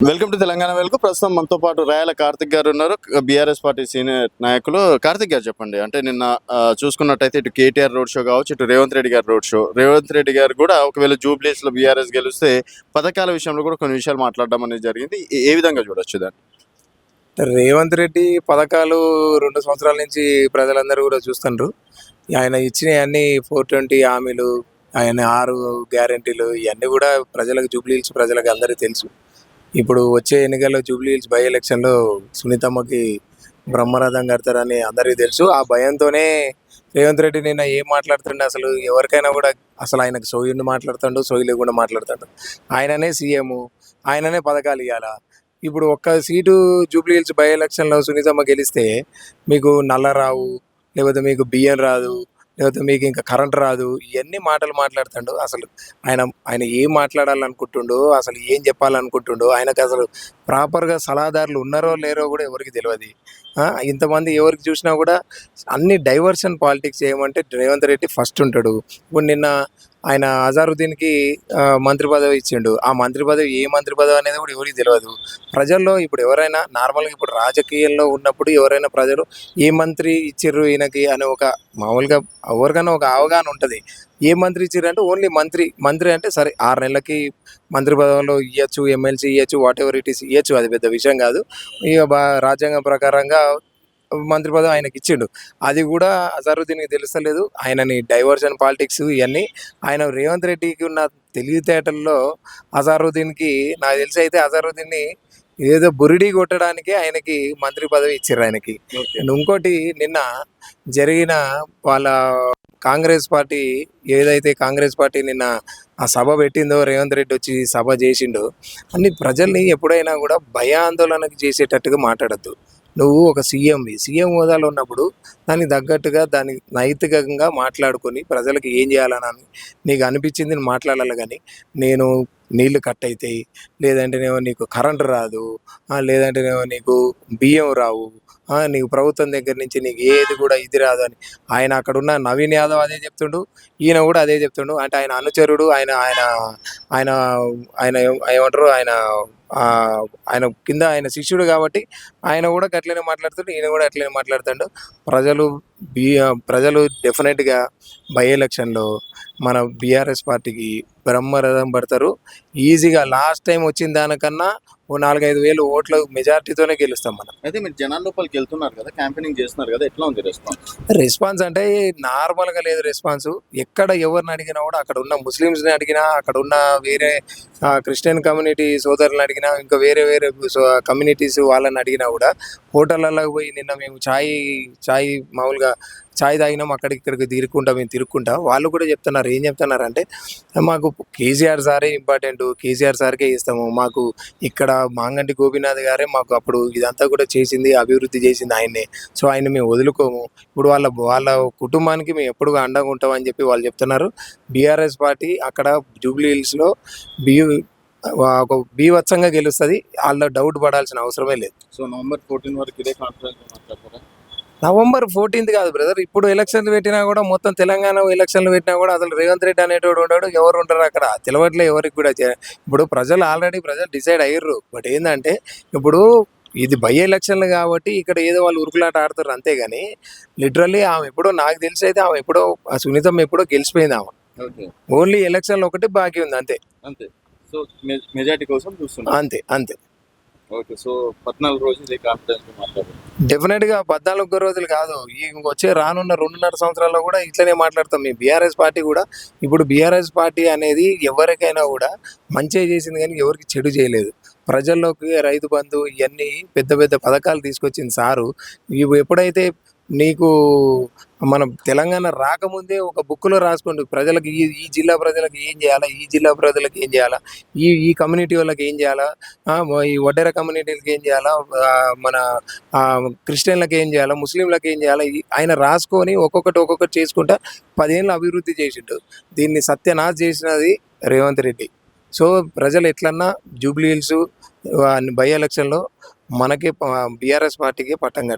Welcome to Telangana welcome ప్రస్తుతం మనతో పాటు రాయల కార్తిక్ గారు ఉన్నారు. బీఆర్ఎస్ పార్టీ సీనియర్ నాయకులు. కార్తిక్ గారు చెప్పండి. అంటే నిన్న చూసుకున్నట్టయితే ఇటు కేటీఆర్ రోడ్ షో కావచ్చు ఇటు రేవంత్ రెడ్డి గారు రోడ్ షో. రేవంత్ రెడ్డి గారు కూడా ఒకవేళ జూబ్లీస్లో బీఆర్ఎస్ గెలిస్తే పథకాల విషయంలో కూడా కొన్ని విషయాలు మాట్లాడడం అనేది జరిగింది. ఏ- విధంగా చూడొచ్చు దాన్ని? రేవంత్ రెడ్డి పథకాలు రెండు సంవత్సరాల నుంచి ప్రజలందరూ కూడా చూస్తున్నారు ఆయన ఇచ్చిన అన్ని ఫోర్ ట్వంటీ హామీలు ఆయన ఆరు గ్యారంటీలు ఇవన్నీ కూడా ప్రజలకు జూబ్లీ ప్రజలకు అందరికీ తెలుసు. ఇప్పుడు వచ్చే ఎన్నికల్లో జూబ్లీ హిల్స్ బై ఎలక్షన్లో సునీతమ్మకి బ్రహ్మరథం కడతారని అందరికీ తెలుసు. ఆ భయంతోనే రేవంత్ రెడ్డి నిన్న ఏం మాట్లాడుతుండే అసలు? ఎవరికైనా కూడా అసలు ఆయనకు సోయుండి మాట్లాడుతాడు సోయి లేకుండా మాట్లాడుతాడు. ఆయననే సీఎం ఆయననే పథకాలు ఇవ్వాలా ఇప్పుడు ఒక్క సీటు జూబ్లీ హిల్స్ బై ఎలక్షన్లో సునీతమ్మ గెలిస్తే మీకు నల్ల రావు లేకపోతే మీకు బియ్యం రాదు లేకపోతే మీకు ఇంకా కరెంట్ రాదు ఇవన్నీ మాటలు మాట్లాడుతుండు. అసలు ఆయన ఆయన ఏం మాట్లాడాలనుకుంటుండో అసలు ఏం చెప్పాలనుకుంటుండో ఆయనకు అసలు ప్రాపర్గా సలహాదారులు ఉన్నారో లేరో కూడా ఎవరికి తెలియదు ఇంతమంది ఎవరికి చూసినా కూడా అన్ని డైవర్షన్ పాలిటిక్స్ ఏమంటే రేవంత్ రెడ్డి ఫస్ట్ ఉంటాడు. ఇప్పుడు నిన్న ఆయన అజారుద్దీన్కి మంత్రి పదవి ఇచ్చిండు. ఆ మంత్రి పదవి ఏ మంత్రి పదవి అనేది కూడా ఎవరికి తెలియదు ప్రజల్లో ఇప్పుడు ఎవరైనా నార్మల్గా ఇప్పుడు రాజకీయాల్లో ఉన్నప్పుడు ఎవరైనా ప్రజలు ఏ మంత్రి ఇచ్చిర్రు ఈయనకి అనే ఒక మామూలుగా ఎవరికైనా ఒక అవగాహన ఉంటుంది. ఏ మంత్రి ఇచ్చిర్రు అంటే ఓన్లీ మంత్రి మంత్రి అంటే సరే ఆరు నెలలకి మంత్రి పదవిలో ఇవ్వచ్చు ఎమ్మెల్సీ ఇవ్వచ్చు వాట్ ఎవర్ ఇట్ ఈస్ ఇవ్వచ్చు అది పెద్ద విషయం కాదు. ఇక బా రాజ్యాంగం ప్రకారంగా మంత్రి పదవి ఆయనకి ఇచ్చిండు అది కూడా అజారుద్దీన్కి తెలుస్తలేదు. ఆయనని డైవర్షన్ పాలిటిక్స్ ఇవన్నీ ఆయన రేవంత్ రెడ్డికి ఉన్న తెలివితేటల్లో అజారుద్దీన్కి నాకు తెలిసి అయితే అజారుద్దీన్ని ఏదో బురిడి కొట్టడానికే ఆయనకి మంత్రి పదవి ఇచ్చారు ఆయనకి. ఇంకోటి నిన్న జరిగిన వాళ్ళ కాంగ్రెస్ పార్టీ ఏదైతే కాంగ్రెస్ పార్టీ నిన్న ఆ సభ పెట్టిందో రేవంత్ రెడ్డి వచ్చి సభ చేసిండో అన్ని ప్రజల్ని ఎప్పుడైనా కూడా భయాందోళనకు చేసేటట్టుగా మాట్లాడద్దు. నువ్వు ఒక సీఎంవి సీఎం హోదాలో ఉన్నప్పుడు దానికి తగ్గట్టుగా దాని నైతికంగా మాట్లాడుకొని ప్రజలకు ఏం చేయాలని నీకు అనిపించింది మాట్లాడాలి కానీ నేను నీళ్ళు కట్ అవుతాయి లేదంటేనేమో నీకు కరెంట్ రాదు లేదంటేనేమో నీకు బియ్యం రావు నీకు ప్రభుత్వం దగ్గర నుంచి నీకు ఏది కూడా ఇది రాదు అని ఆయన అక్కడ ఉన్న నవీన్ యాదవ్ అదే చెప్తుండు ఈయన కూడా అదే చెప్తుండు. అంటే ఆయన అనుచరుడు ఆయన ఆయన ఆయన ఆయన ఏమంటారు ఆయన ఆయన కింద ఆయన శిష్యుడు కాబట్టి ఆయన కూడా అట్లనే మాట్లాడుతుండు ఈయన కూడా అట్లనే మాట్లాడుతుండు. ప్రజలు బీ ప్రజలు డెఫినెట్గా బై ఎలక్షన్లో మన బీఆర్ఎస్ పార్టీకి బ్రహ్మరథం పడతారు. ఈజీగా లాస్ట్ టైం వచ్చిన దానికన్నా ఓ నాలుగైదు వేలు ఓట్ల మెజార్టీతోనే గెలుస్తాం మనం. అయితే మీరు జనాల లోపలికి వెళ్తున్నారు కదా క్యాంపెయినింగ్ చేస్తున్నారు కదా ఎట్లా ఉంది రెస్పాన్స్? రెస్పాన్స్ అంటే నార్మల్గా లేదు రెస్పాన్స్. ఎక్కడ ఎవరిని అడిగినా కూడా అక్కడ ఉన్న ముస్లిమ్స్ని అడిగినా అక్కడ ఉన్న వేరే క్రిస్టియన్ కమ్యూనిటీ సోదరులను అడిగినా ఇంకా వేరే వేరే కమ్యూనిటీస్ వాళ్ళని అడిగినా కూడా హోటళ్ళలో పోయి నిన్న మేము ఛాయ్ ఛాయ్ మామూలుగా ఛాయ్ తాగినాం అక్కడికి ఇక్కడికి తిరుక్కుంటా మేము తిరుక్కుంటా వాళ్ళు కూడా చెప్తున్నారు ఏం చెప్తున్నారు అంటే మాకు కేసీఆర్ సారే ఇంపార్టెంట్ కేసీఆర్ సార్కే ఇస్తాము మాకు ఇక్కడ మాంగంటి గోపీనాథ్ గారే మాకు అప్పుడు ఇదంతా కూడా చేసింది అభివృద్ధి చేసింది ఆయన్నే. సో ఆయన మేము వదులుకోము. ఇప్పుడు వాళ్ళ వాళ్ళ కుటుంబానికి మేము ఎప్పుడు అండగా ఉంటామని చెప్పి వాళ్ళు చెప్తున్నారు. బీఆర్ఎస్ పార్టీ అక్కడ జూబ్లీ హిల్స్లో బీ ఒక బీవత్సంగా గెలుస్తుంది. వాళ్ళ డౌట్ పడాల్సిన అవసరమే లేదు. సో నవంబర్ ఫోర్టీన్ వరకు ఇదే నవంబర్ ఫోర్టీన్త్ కాదు బ్రదర్ ఇప్పుడు ఎలక్షన్లు పెట్టినా కూడా మొత్తం తెలంగాణ ఎలక్షన్లు పెట్టినా కూడా అసలు రేవంత్ రెడ్డి అనేటోడు ఉన్నాడు ఎవరు ఉంటారు అక్కడ. తెలవట్లే ఎవరికి కూడా. ఇప్పుడు ప్రజలు ఆల్రెడీ ప్రజలు డిసైడ్ అయ్యారు బట్ ఏంటంటే ఇప్పుడు ఇది బై ఎలక్షన్లు కాబట్టి ఇక్కడ ఏదో వాళ్ళు ఉరుకులాట ఆడుతారు అంతేగాని లిటరల్లీ ఆమె ఎప్పుడో నాకు తెలిసి అయితే ఆమె ఎప్పుడో ఆ సునీతమ్మ ఎప్పుడో గెలిచిపోయింది ఆమె. ఓన్లీ ఎలక్షన్లు ఒకటి బాకీ ఉంది అంతే. అంతే. సో మెజారిటీ కోసం చూస్తున్నారు అంతే అంతే. ఓకే సో పద్నాలుగు రోజులు డెఫినెట్గా పద్నాలుగు రోజులు కాదు ఈ వచ్చే రానున్న రెండున్నర సంవత్సరాల్లో కూడా ఇట్లనే మాట్లాడతాం మీ బీఆర్ఎస్ పార్టీ కూడా ఇప్పుడు బీఆర్ఎస్ పార్టీ అనేది ఎవరికైనా కూడా మంచి చేసింది కానీ ఎవరికి చెడు చేయలేదు. ప్రజల్లోకి రైతు బంధు ఇవన్నీ పెద్ద పెద్ద పథకాలు తీసుకొచ్చింది సారు. ఇవి ఎప్పుడైతే నీకు మన తెలంగాణ రాకముందే ఒక బుక్లో రాసుకోండి. ప్రజలకు ఈ ఈ జిల్లా ప్రజలకు ఏం చేయాలా? ఈ జిల్లా ప్రజలకు ఏం చేయాలా? ఈ ఈ కమ్యూనిటీ వాళ్ళకి ఏం చేయాలా? ఈ వడ్డెర కమ్యూనిటీలకి ఏం చేయాలా? మన ఆ, క్రిస్టియన్లకు ఏం చేయాలా? ముస్లింలకు ఏం చేయాలా? ఈ- ఆయన రాసుకొని ఒక్కొక్కటి ఒక్కొక్కటి చేసుకుంటా పదేళ్ళు అభివృద్ధి చేసిండు. దీన్ని సత్యనాశ్ చేసినది రేవంత్ రెడ్డి. సో ప్రజలు ఎట్లన్నా జూబ్లీ హిల్స్ బై ఎలక్షన్లో మనకి బీఆర్ఎస్ పార్టీకి పట్టం కడతారు.